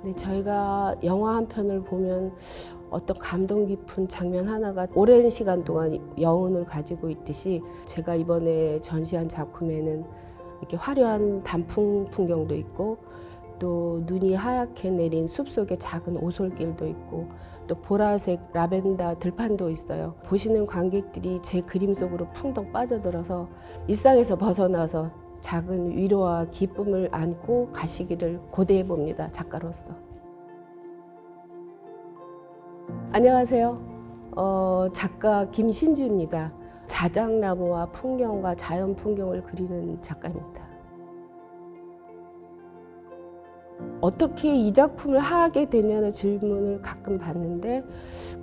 근데 저희가 영화 한 편을 보면 어떤 감동 깊은 장면 하나가 오랜 시간 동안 여운을 가지고 있듯이 제가 이번에 전시한 작품에는 이렇게 화려한 단풍 풍경도 있고 또 눈이 하얗게 내린 숲속에 작은 오솔길도 있고 또 보라색 라벤더 들판도 있어요. 보시는 관객들이 제 그림 속으로 풍덩 빠져들어서 일상에서 벗어나서 작은 위로와 기쁨을 안고 가시기를 고대해 봅니다. 작가로서. 안녕하세요. 어, 작가 김신주입니다. 자작나무와 풍경과 자연 풍경을 그리는 작가입니다. 어떻게 이 작품을 하게 되냐는 질문을 가끔 받는데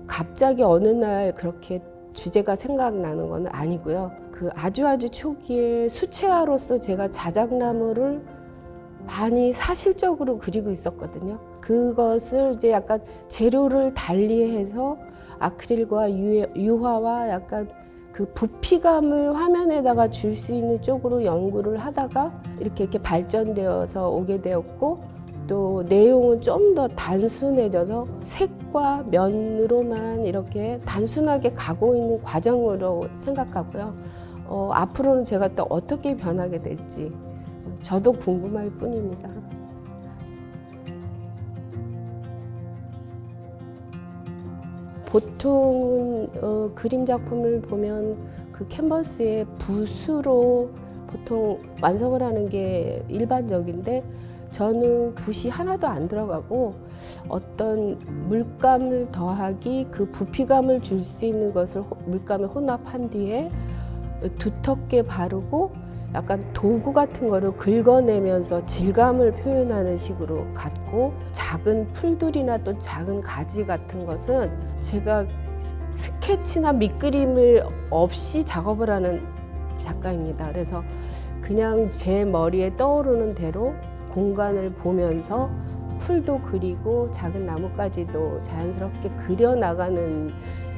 갑자기 어느 날 그렇게 주제가 생각나는 건 아니고요. 그 아주 아주 초기에 수채화로서 제가 자작나무를 많이 사실적으로 그리고 있었거든요. 그것을 이제 약간 재료를 달리해서 아크릴과 유- 유화와 약간 그 부피감을 화면에다가 줄 수 있는 쪽으로 연구를 하다가 이렇게 이렇게 발전되어서 오게 되었고 또 내용은 좀 더 단순해져서 색과 면으로만 이렇게 단순하게 가고 있는 과정으로 생각하고요. 어, 앞으로는 제가 또 어떻게 변하게 될지 저도 궁금할 뿐입니다. 보통은 어, 그림 작품을 보면 그 캔버스에 붓으로 보통 완성을 하는 게 일반적인데 저는 붓이 하나도 안 들어가고 어떤 물감을 더하기 그 부피감을 줄 수 있는 것을 호- 물감에 혼합한 뒤에 두텁게 바르고 약간 도구 같은 거를 긁어내면서 질감을 표현하는 식으로 갖고 작은 풀들이나 또 작은 가지 같은 것은 제가 스- 스케치나 밑그림을 없이 작업을 하는 작가입니다. 그래서 그냥 제 머리에 떠오르는 대로 공간을 보면서 풀도 그리고 작은 나뭇가지도 자연스럽게 그려 나가는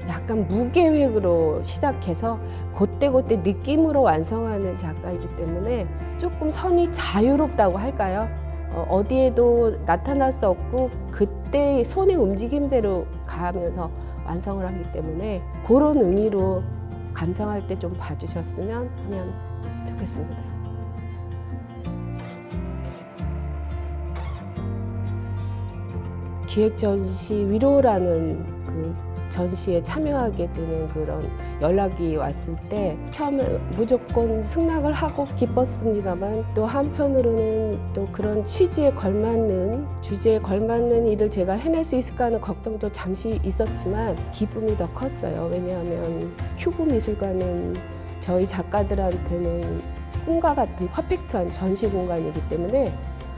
약간 무계획으로 시작해서 그때그때 느낌으로 완성하는 작가이기 때문에 조금 선이 자유롭다고 할까요? 어, 디에도 나타날 수 없고 그때 손의 움직임대로 가면서 완성을 하기 때문에 그런 의미로 감상할 때 좀 봐주셨으면 하면 좋겠습니다. 기획 전시 위로라는 그 전시에 참여하게 되는 그런 연락이 왔을 때 처음에 무조건 승낙을 하고 기뻤습니다만 또 한편으로는 또 그런 취지에 걸맞는 주제에 걸맞는 일을 제가 해낼 수 있을까 하는 걱정도 잠시 있었지만 기쁨이 더 컸어요. 왜냐하면 큐브 미술관은 저희 작가들한테는 꿈과 같은 퍼펙트한 전시 공간이기 때문에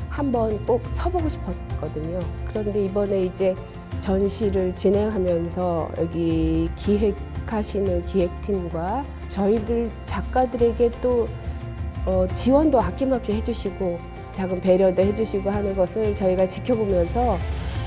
한번 꼭 서보고 싶었거든요. 그런데 이번에 이제 전시를 진행하면서 여기 기획하시는 기획팀과 저희들 작가들에게 또 어, 지원도 아낌없이 해주시고 작은 배려도 해주시고 하는 것을 저희가 지켜보면서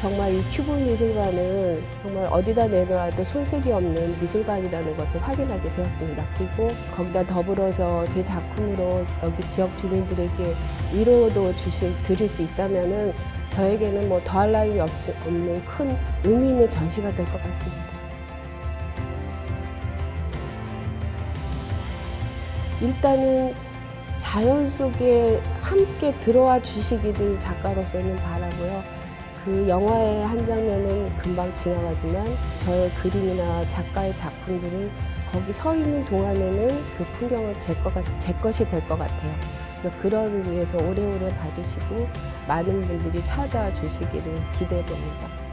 정말 이 큐브 미술관은 정말 어디다 내놔도 손색이 없는 미술관이라는 것을 확인하게 되었습니다. 그리고 거기다 더불어서 제 작품으로 여기 지역 주민들에게 위로도 주실 드릴 수 있다면은 저에게는 뭐 더할 나위 없- 없는 큰 의미 있는 전시가 될 것 같습니다. 일단은 자연 속에 함께 들어와 주시기를 작가로서는 바라고요. 그 영화의 한 장면은 금방 지나가지만 저의 그림이나 작가의 작품들은 거기 서 있는 동안에는 그 거가, 제 것이 될 것 같아요. 그래서 그러기 위해서 오래오래 봐주시고 많은 분들이 찾아와 주시기를 기대해 봅니다.